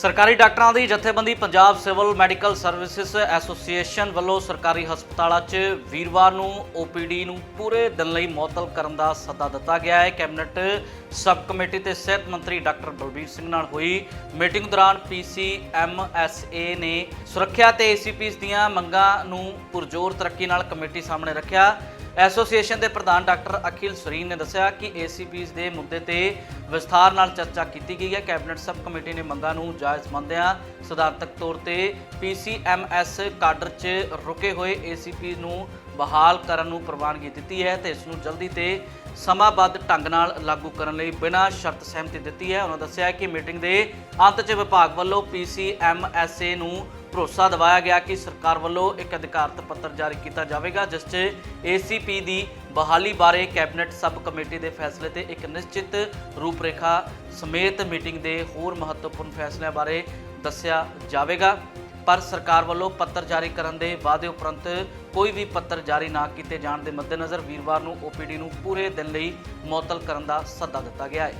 ਸਰਕਾਰੀ ਡਾਕਟਰਾਂ ਦੀ ਜਥੇਬੰਦੀ Punjab civil medical services association ਵੱਲੋਂ ਸਰਕਾਰੀ ਹਸਪਤਾਲਾਂ 'ਚ ਵੀਰਵਾਰ ਨੂੰ ਓਪੀਡੀ ਨੂੰ ਪੂਰੇ ਦਿਨ ਲਈ ਮੁਅੱਤਲ ਕਰਨ ਦਾ ਸੱਦਾ ਦਿੱਤਾ ਗਿਆ ਹੈ। ਕੈਬਨਿਟ ਸਬ ਕਮੇਟੀ ਤੇ ਸਿਹਤ ਮੰਤਰੀ ਡਾਕਟਰ ਬਲਬੀਰ ਸਿੰਘ ਨਾਲ ਹੋਈ ਮੀਟਿੰਗ ਦੌਰਾਨ ਪੀਸੀਐਮਐਸਏ ਨੇ ਸੁਰੱਖਿਆ ਤੇ ਏਸੀਪੀਸ ਦੀਆਂ ਮੰਗਾਂ ਨੂੰ ਪੁਰਜ਼ੋਰ ਤਰੱਕੀ ਨਾਲ ਕਮੇਟੀ ਸਾਹਮਣੇ ਰੱਖਿਆ। ਐਸੋਸੀਏਸ਼ਨ ਦੇ ਪ੍ਰਧਾਨ ਡਾਕਟਰ ਅਖਿਲ ਸਰੀਨ ਨੇ ਦੱਸਿਆ ਕਿ ਏਸੀਪੀਸ ਦੇ ਮੁੱਦੇ ਤੇ ਵਿਸਥਾਰ ਨਾਲ ਚਰਚਾ ਕੀਤੀ ਗਈ ਹੈ। ਕੈਬਨਿਟ ਸਬ ਕਮੇਟੀ ਨੇ ਮੰਗਾਂ ਨੂੰ ਜਾਇਜ਼ ਮੰਨਦਿਆਂ ਸਿਧਾਂਤਕ ਤੌਰ ਤੇ ਪੀਸੀਐਮਐਸ ਕਾਡਰ 'ਚ ਰੁਕੇ ਹੋਏ ਏਸੀਪੀ ਨੂੰ ਬਹਾਲ ਕਰਨ ਨੂੰ ਪ੍ਰਵਾਨਗੀ ਦਿੱਤੀ ਹੈ ਤੇ ਇਸ ਨੂੰ ਜਲਦੀ ਤੇ ਸਮਾਬੱਧ ਢੰਗ ਨਾਲ ਲਾਗੂ ਕਰਨ ਲਈ ਬਿਨਾਂ ਸ਼ਰਤ ਸਹਿਮਤੀ ਦਿੱਤੀ ਹੈ। ਉਹਨਾਂ ਦੱਸਿਆ ਕਿ ਮੀਟਿੰਗ ਦੇ ਅੰਤ 'ਚ ਵਿਭਾਗ ਵੱਲੋਂ ਪੀਸੀਐਮਐਸਏ ਨੂੰ ਭਰੋਸਾ ਦਿਵਾਇਆ ਗਿਆ ਕਿ ਸਰਕਾਰ ਵੱਲੋਂ ਇੱਕ ਅਧਿਕਾਰਤ ਪੱਤਰ ਜਾਰੀ ਕੀਤਾ ਜਾਵੇਗਾ, ਜਿਸ 'ਚ ਏਸੀਪੀ ਦੀ ਬਹਾਲੀ ਬਾਰੇ ਕੈਬਨਿਟ ਸਬ ਕਮੇਟੀ ਦੇ ਫੈਸਲੇ ਤੇ ਇੱਕ ਨਿਸ਼ਚਿਤ ਰੂਪਰੇਖਾ ਸਮੇਤ ਮੀਟਿੰਗ ਦੇ ਹੋਰ ਮਹੱਤਵਪੂਰਨ ਫੈਸਲਿਆਂ ਬਾਰੇ ਦੱਸਿਆ ਜਾਵੇਗਾ। ਪਰ ਸਰਕਾਰ ਵੱਲੋਂ ਪੱਤਰ ਜਾਰੀ ਕਰਨ ਦੇ ਵਾਅਦੇ ਉਪਰੰਤ ਕੋਈ ਵੀ ਪੱਤਰ ਜਾਰੀ ਨਾ ਕੀਤੇ ਜਾਣ ਦੇ ਮੱਦੇਨਜ਼ਰ ਵੀਰਵਾਰ ਨੂੰ ਓਪੀਡੀ ਨੂੰ ਪੂਰੇ ਦਿਨ ਲਈ ਮੁਅੱਤਲ ਕਰਨ ਦਾ ਸੱਦਾ ਦਿੱਤਾ ਗਿਆ ਹੈ।